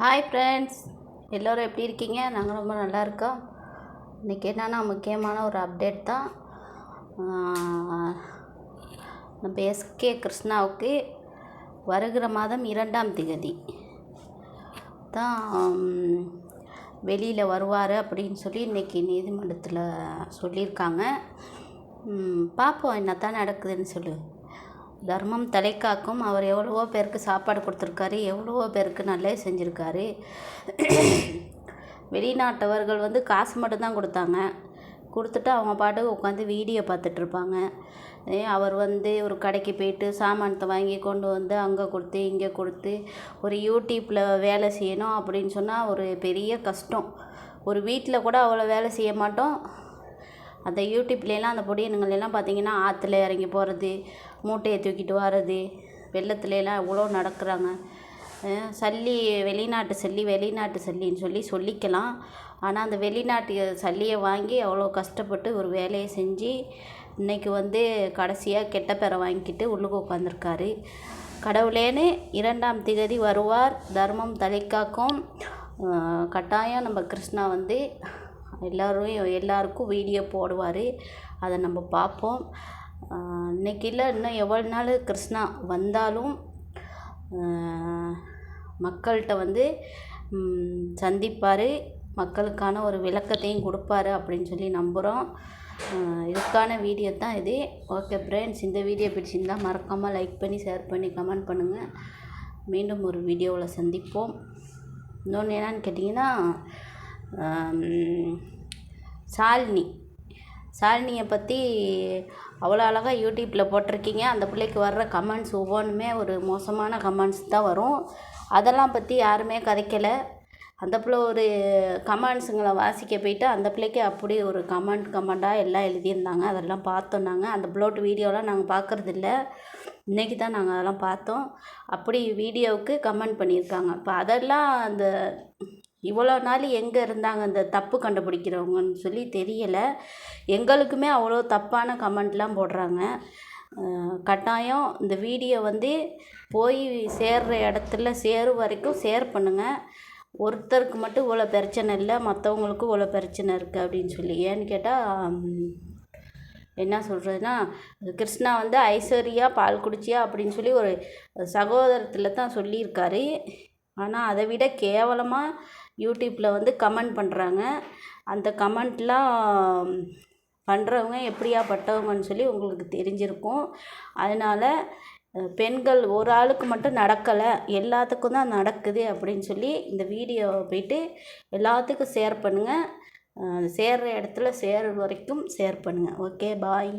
Hi friends எல்லோரும் எப்படி இருக்கீங்க? நாங்கள் ரொம்ப நல்லா இருக்கோம். இன்றைக்கி என்னென்னா முக்கியமான ஒரு அப்டேட் தான். நம்ம எஸ்கே கிருஷ்ணாவுக்கு வருகிற மாதம் இரண்டாம் திகதி தான் வெளியில் வருவார் அப்படின்னு சொல்லி இன்றைக்கி நீதிமன்றத்தில் சொல்லியிருக்காங்க. பார்ப்போம் என்ன தான் நடக்குதுன்னு சொல்லு. தர்மம் தலைக்காக்கும். அவர் எவ்வளவோ பேருக்கு சாப்பாடு கொடுத்துருக்காரு. எவ்வளவோ பேருக்கு நல்லது செஞ்சுருக்காரு. வெளிநாட்டவர்கள் வந்து காசு மட்டும்தான் கொடுத்தாங்க. கொடுத்துட்டு அவங்க பாட்டுக்கு உட்காந்து வீடியோ பார்த்துட்ருப்பாங்க. அவர் வந்து ஒரு கடைக்கு போயிட்டு சாமானத்தை வாங்கி கொண்டு வந்து அங்கே கொடுத்து இங்கே கொடுத்து ஒரு யூடியூப்பில் வேலை செய்யணும் அப்படின்னு சொன்னால் ஒரு பெரிய கஷ்டம். ஒரு வீட்டில் கூட அவ்வளோ வேலை செய்ய மாட்டோம். அந்த யூடியூப்லலாம் அந்த பொடியனுங்களெல்லாம் பார்த்தீங்கன்னா ஆற்றுல இறங்கி போகிறது மூட்டையை தூக்கிட்டு வர்றது வெள்ளத்துலலாம் எவ்வளோ நடக்கிறாங்க. சல்லி வெளிநாட்டு சல்லி வெளிநாட்டு சல்லின்னு சொல்லி சொல்லிக்கலாம். ஆனால் அந்த வெளிநாட்டு சல்லியை வாங்கி அவ்வளோ கஷ்டப்பட்டு ஒரு வேலையை செஞ்சு இன்னைக்கு வந்து கடைசியாக கெட்ட பேரை வாங்கிக்கிட்டு உள்ளுக்கு உட்காந்துருக்காரு. கடவுளேன்னு இரண்டாம் திகதி வருவார். தர்மம் தலைக்காக்கும் கட்டாயம் நம்ம கிருஷ்ணா வந்து எல்லோரும் எல்லாருக்கும் வீடியோ போடுவார். அதை நம்ம பார்ப்போம். இன்றைக்கி இல்லை இன்னும் எவ்வளோ நாள் கிருஷ்ணா வந்தாலும் மக்கள்கிட்ட வந்து சந்திப்பார். மக்களுக்கான ஒரு விளக்கத்தையும் கொடுப்பாரு அப்படின்னு சொல்லி நம்புகிறோம் இதுக்கான வீடியோ தான் இது. ஓகே ஃப்ரெண்ட்ஸ் இந்த வீடியோ பிடிச்சிருந்தால் மறக்காமல் லைக் பண்ணி ஷேர் பண்ணி கமெண்ட் பண்ணுங்கள் மீண்டும் ஒரு வீடியோவில் சந்திப்போம். இன்னொன்று என்னன்னு கேட்டிங்கன்னா ஷாலினி ஷாலினியை பற்றி அவ்வளோ அழகாக யூடியூப்பில் போட்டிருக்கீங்க. அந்த பிள்ளைக்கு வர்ற கமெண்ட்ஸ் ஒவ்வொன்றுமே ஒரு மோசமான கமெண்ட்ஸ் தான் வரும். அதெல்லாம் பற்றி யாருமே கதைக்கலை. அந்த பிள்ளை ஒரு கமெண்ட்ஸுங்களை வாசிக்க போயிட்டு அந்த பிள்ளைக்கு அப்படி ஒரு கமெண்ட் கமெண்ட்டாக எல்லாம் எழுதியிருந்தாங்க. அதெல்லாம் பார்த்தோம் நாங்கள் அந்த ப்ளோட் வீடியோலாம் நாங்கள் பார்க்குறதில்ல. இன்றைக்கி தான் நாங்கள் அதெல்லாம் பார்த்தோம். அப்படி வீடியோவுக்கு கமெண்ட் பண்ணியிருக்காங்க. இப்போ அதெல்லாம் அந்த இவ்வளோ நாள் எங்கே இருந்தாங்க இந்த தப்பு கண்டுபிடிக்கிறவங்கன்னு சொல்லி தெரியலை. எங்களுக்குமே அவ்வளோ தப்பான கமெண்ட்லாம் போடுறாங்க. கட்டாயம் இந்த வீடியோ வந்து போய் சேர்ற இடத்துல சேரும் வரைக்கும் ஷேர் பண்ணுங்கள் ஒருத்தருக்கு மட்டும் இவ்வளோ பிரச்சனை இல்லை மற்றவங்களுக்கும் இவ்வளோ பிரச்சனை இருக்குது அப்படின்னு சொல்லி. ஏன்னு கேட்டால் என்ன சொல்கிறதுன்னா கிருஷ்ணா வந்து ஐஸ்வர்யா பால் குடிச்சியா அப்படின்னு சொல்லி ஒரு சகோதரத்தில் தான் சொல்லியிருக்காரு. ஆனால் அதை விட கேவலமாக யூடியூப்பில் வந்து கமெண்ட் பண்ணுறாங்க அந்த கமெண்ட்லாம் பண்ணுறவங்க எப்படியாப்பட்டவங்கன்னு சொல்லி உங்களுக்கு தெரிஞ்சிருக்கும். அதனால் பெண்கள் ஒரு ஆளுக்கு மட்டும் நடக்கலை எல்லாத்துக்கும் தான் நடக்குது அப்படின்னு சொல்லி இந்த வீடியோவை போயிட்டு எல்லாத்துக்கும் ஷேர் பண்ணுங்கள் சேர்கிற இடத்துல சேர்கிற வரைக்கும் ஷேர் பண்ணுங்கள் ஓகே பாய்